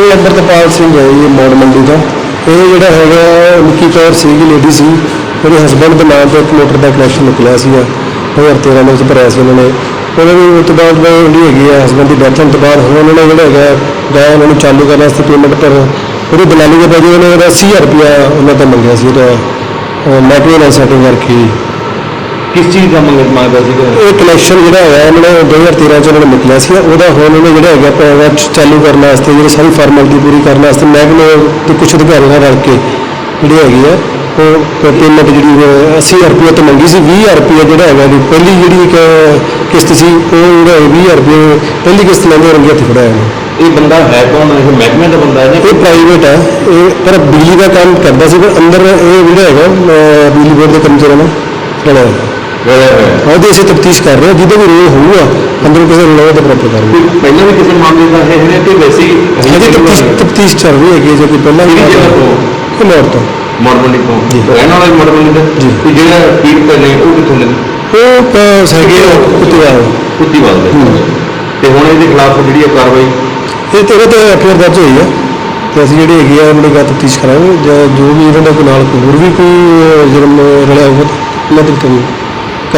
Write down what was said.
ਇਹ ਅੰਮ੍ਰਿਤਪਾਲ ਸਿੰਘ ਹੈ ਜੀ ਮੋੜ ਮੰਡੀ ਦਾ। ਇਹ ਜਿਹੜਾ ਹੈਗਾ, ਨਿੱਕੀ ਕੌਰ ਸੀਗੀ, ਲੇਡੀ ਸੀ। ਉਹਦੇ ਹਸਬੰਡ ਦੇ ਨਾਮ ਤੇ ਇੱਕ ਮੋਟਰ ਦਾ ਕਨੈਕਸ਼ਨ ਨਿਕਲਿਆ ਸੀਗਾ। 2013 ਦੇ ਵਿੱਚ ਭਰਿਆ ਸੀ ਉਹਨਾਂ ਨੇ। ਉਹਨਾਂ ਦੀ ਉਸ ਤੋਂ ਬਾਅਦ ਜਿਹੜੀ ਹੈਗੀ ਹੈ ਹਸਬੰਡ ਦੀ ਡੈਥ ਹੋਣ ਤੋਂ ਬਾਅਦ ਹੁਣ ਉਹਨਾਂ ਨੇ ਜਿਹੜਾ ਹੈਗਾ ਗਾਇਆ ਉਹਨਾਂ ਨੂੰ ਚਾਲੂ ਕਰਨ ਵਾਸਤੇ ਪੇਮੈਂਟ ਪਰ, ਉਹਦੀ ਦਲਾਲੀ ਦੇ ਪੈਸੇ ਉਹਨੇ ਉਹਦਾ 80000 ਰੁਪਇਆ ਉਹਨਾਂ ਤੋਂ ਮੰਗਿਆ ਸੀ ਜਿਹੜਾ ਨੈਟਵਰਕ ਨਾਲ ਸੈਟਿੰਗ ਕਰਕੇ। ਕਿਸ ਚੀਜ਼ ਦਾ ਮੰਗ ਮੰਗਦਾ ਸੀਗਾ? ਇਹ ਕਨੈਕਸ਼ਨ ਜਿਹੜਾ ਹੈਗਾ ਉਹਨਾਂ ਨੇ 2013 ਚ ਉਹਨਾਂ ਨੇ ਨਿਕਲਿਆ ਸੀ ਉਹਦਾ ਹੁਣ ਉਹਨੇ ਜਿਹੜਾ ਹੈਗਾ ਪੈਗਾ ਚਾਲੂ ਕਰਨ ਵਾਸਤੇ ਜਿਹੜੀ ਸਾਰੀ ਫਾਰਮੈਲਿਟੀ ਪੂਰੀ ਕਰਨ ਵਾਸਤੇ ਮਹਿਕਮੇ ਤੇ ਕੁਝ ਅਧਿਕਾਰੀਆਂ ਨਾਲ ਰਲ ਕੇ ਜਿਹੜੀ ਹੈਗੀ ਆ ਉਹ ਪੇਮੈਂਟ ਜਿਹੜੀ ਹੈ 80000 ਰੁਪਏ ਤੋਂ ਮੰਗੀ ਸੀ 20000 ਰੁਪਏ ਜਿਹੜਾ ਹੈਗਾ ਦੀ ਪਹਿਲੀ ਜਿਹੜੀ ਇੱਕ ਕਿਸ਼ਤ ਸੀ ਉਹ ਜਿਹੜਾ 20000 ਰੁਪਏ ਪਹਿਲੀ ਕਿਸ਼ਤ ਲੈਂਦੇ ਰੰਗੇ ਹੱਥ ਫੜਾਇਆ ਨੇ ਇਹ ਬੰਦਾ ਹੈ ਕੌਣ? ਇਹ ਮਹਿਕਮੇ ਦਾ ਬੰਦਾ ਹੈ ਇਹ ਪ੍ਰਾਈਵੇਟ ਹੈ ਇਹ ਪਰ ਬਿਜਲੀ ਦਾ ਕੰਮ ਕਰਦਾ ਸੀ ਪਰ ਅੰਦਰ ਇਹ ਜਿਹੜਾ ਹੈਗਾ ਬਿਜਲੀ ਬੋਰਡ ਦੇ ਕਰਮਚਾਰੀਆਂ ਨਾਲ ਜਾਂ ਉਹਦੇ ਅਸੀਂ ਤਫਤੀਸ਼ ਕਰ ਰਹੇ ਹਾਂ ਜਿਹਦਾ ਵੀ ਰੋਲ ਹੋਊਗਾ ਅੰਦਰ ਕਿਸੇ ਰੋਲ ਹੋਵੇ ਤਾਂ ਪ੍ਰਾਪਤ ਕਰਾਂਗੇ ਪਹਿਲਾਂ ਵੀ ਕਿਸੇ ਮਾਮਲੇ ਦਾ ਹੈ ਹੈ ਕਿ ਵੈਸੇ ਹੀ ਹਜੇ ਤਫਤੀਸ਼ ਤਫਤੀਸ਼ ਚੱਲ ਰਹੀ ਹੈਗੀ ਹੈ ਜੇ ਕੋਈ ਪਹਿਲਾਂ ਵੀ? ਕਿਲੋਰ ਤੋਂ? ਮੋਰਮੰਡੀ ਤੋਂ। ਰਹਿਣ ਵਾਲਾ ਮੋਰਮੰਡੀ ਦਾ। ਤੇ ਜਿਹੜਾ ਪੀੜਤ ਨੇ ਉਹ ਕਿੱਥੋਂ ਨੇ ਉਹ ਕ- ਹੈਗੇ ਕੁੱਤਿਆਲ ਕੁੱਤੀਵਾਲ। ਦੇ। ਤੇ ਹੁਣ ਇਹਦੇ ਖਿਲਾਫ ਜਿਹੜੀ ਹੈ ਕਾਰਵਾਈ? ਇਹ ਤੇਰੇ ਤੇ ਅਫੇਅਰ ਦਰਜ ਹੋਈ ਹੈ। ਤੇ ਅਸੀਂ ਜਿਹੜੀ ਹੈਗੀ ਆ ਉਹਨਾਂ ਦੀ ਤਫਤੀਸ਼ ਕਰਾਂਗੇ। ਜਾਂ ਵੀ ਇਹਨਾਂ ਦਾ ਨਾਲ ਹੋਰ ਵੀ ਕੋਈ ਜੁਰਮ ਰਲਿਆ ਹੋਊਗਾ ਤਾਂ ਉਹਨਾਂ ਦੇ ਉੱਤੇ ਵੀ